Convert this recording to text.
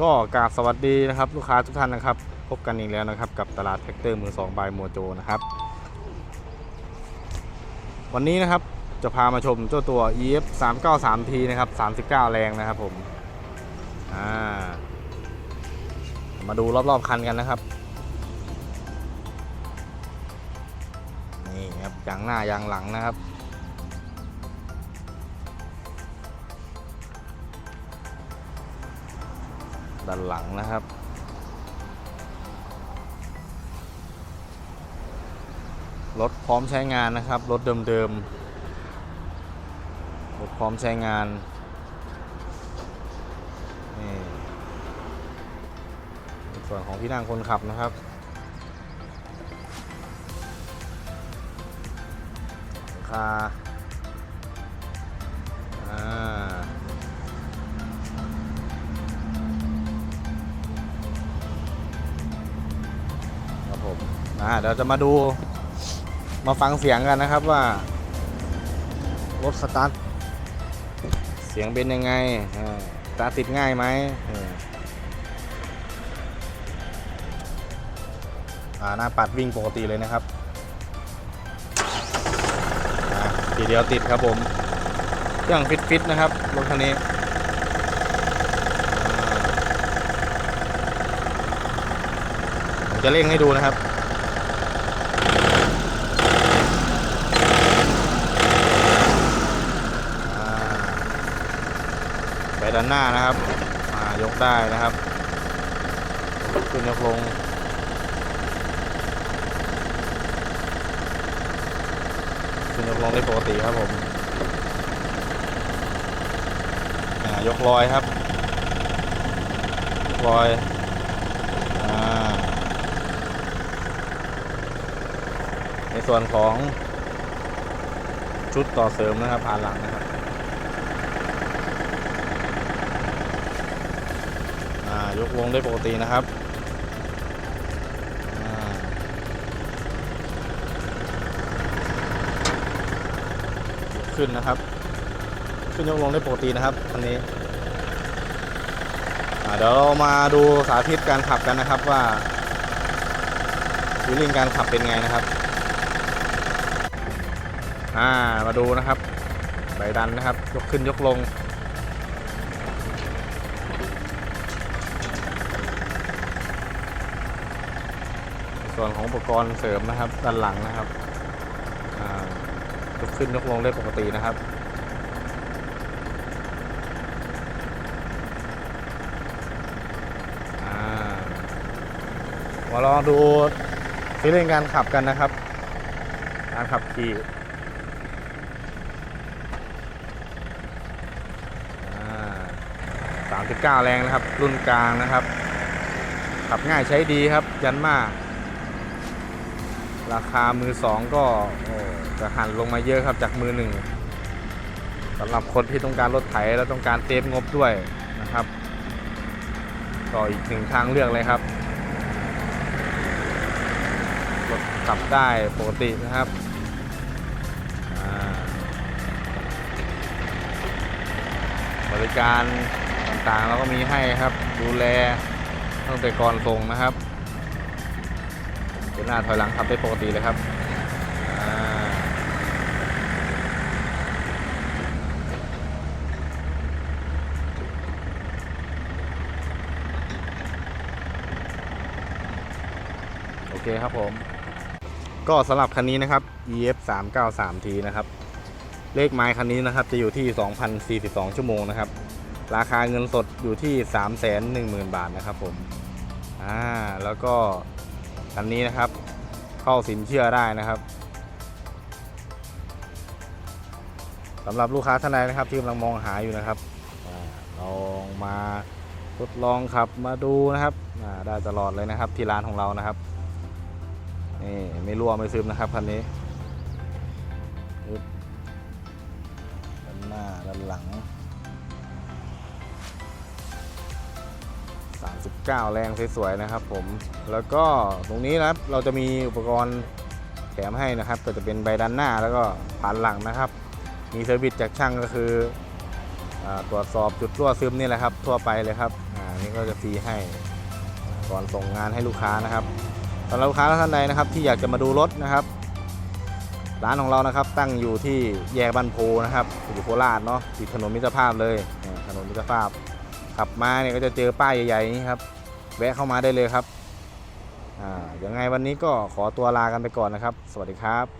ก็กราบสวัสดีนะครับลูกค้าทุกท่านนะครับ พบกันอีกแล้วนะครับ กับตลาดแท็กเตอร์มือสองบายโมโจนะครับ วันนี้นะครับจะพามาชมเจ้าตัว EF 393T นะครับ39 แรงนะครับผมอ่ามาดูรอบๆคันกันนะครับนี่ครับยางหน้ายางหลังนะครับ ด้านหลังนะครับ รถพร้อมใช้งานนะครับ รถเดิมๆ รถพร้อมใช้งานนี่ส่วนของที่นั่งคนขับนะครับคาอ่า อ่าเดี๋ยวจะมาดูมาฟังเสียงกันนะครับว่ารถสตาร์ทเสียงเป็นยังไงสตาร์ทติดง่ายไหมหน้าปัดวิ่งปกติเลยนะครับทีเดียวติดครับผมเครื่องฟิตๆนะครับรถคันนี้ผมจะเร่งให้ดูนะครับ อ่าไป ด้านหน้านะครับอ่ายกได้นะครับ ขึ้นยกลงขึ้นยกลงได้ปกติครับผมยกลอยครับลอยอในส่วนของชุดต่อเสริมนะครับผ่านหลังนะครับอ่า ยกลงได้ปกตินะครับขึ้นนะครับ ขึ้นยกลงได้ปกตินะครับคันนี้เดี๋ยวเรามาดูสาธิตการขับกันนะครับว่าวิลลิ่งการขับเป็นไงนะครับอ่ามาดูนะครับใบดันนะครับ ยกขึ้นยกลง ส่วนของอุปกรณ์เสริมนะครับด้านหลังนะครับยกขึ้นยกลงได้ปกตินะครับมาลองดูฟีลลิ่งการขับกันนะครับ การขับขี่สามสิบเก้าแรงนะครับ รุ่นกลางนะครับ ขับง่ายใช้ดีครับ ยันมาก ราคามือสองก็จะหันลงมาเยอะครับจากมือหนึ่งสำหรับคนที่ต้องการรถไถแล้วต้องการเซฟงบด้วยนะครับก็อีกหนึ่งทางเลือกเลยครับรถขับได้ปกตินะครับบริการต่างๆเราก็มีให้ครับ ดูแลตั้งแต่ก่อนส่งนะครับ หน้าถอยหลังขับได้ปกติเลยครับโอเคครับผม ก็สำหรับคันนี้นะครับ EF 3 9 3 T นะครับ เลขไม้คันนี้นะครับจะอยู่ที่ 2,042 ชั่วโมงนะครับ ราคาเงินสดอยู่ที่ 310,000 บาทนะครับผม อ่า แล้วก็ คันนี้นะครับ เข้าสินเชื่อได้นะครับสำหรับลูกค้าท่านใดนะครับ ที่กำลังมองหาอยู่นะครับอลองมาทดลองขับมาดูนะครับได้ตลอดเลยนะครับที่ร้านของเรานะครับนี่ไม่รั่วไม่ซึมนะครับคันนี้ด้านหน้าด้านหลัง 9 แรงสวยๆนะครับผมแล้วก็ตรงนี้นะครับเราจะมีอุปกรณ์แถมให้นะครับ ก็จะเป็นใบด้านหน้าแล้วก็ผ่านหลังนะครับ มีเซอร์วิสจากช่างก็คืออตรวจสอบจุดรั่วซึมนี่แหละครับ ทั่วไปเลยครับอ่านนี้ก็จะฟรีให้ก่อนส่งงานให้ลูกค้านะครับสำหรับลูกค้าท่านใดนะครับ ที่อยากจะมาดูรถนะครับ ร้านของเรานะครับ ตั้งอยู่ที่แยกบ้านโพนะครับอยู่โคราชเนาะติดถนนมิตรภาพเลยเนี่ยถนนมิตรภาพขับมาเนี่ยก็จะเจอป้ายใหญ่ๆนี้ครับ แวะเข้ามาได้เลยครับ อ่าย่างไงวันนี้ก็ขอตัวลากันไปก่อนนะครับ สวัสดีครับ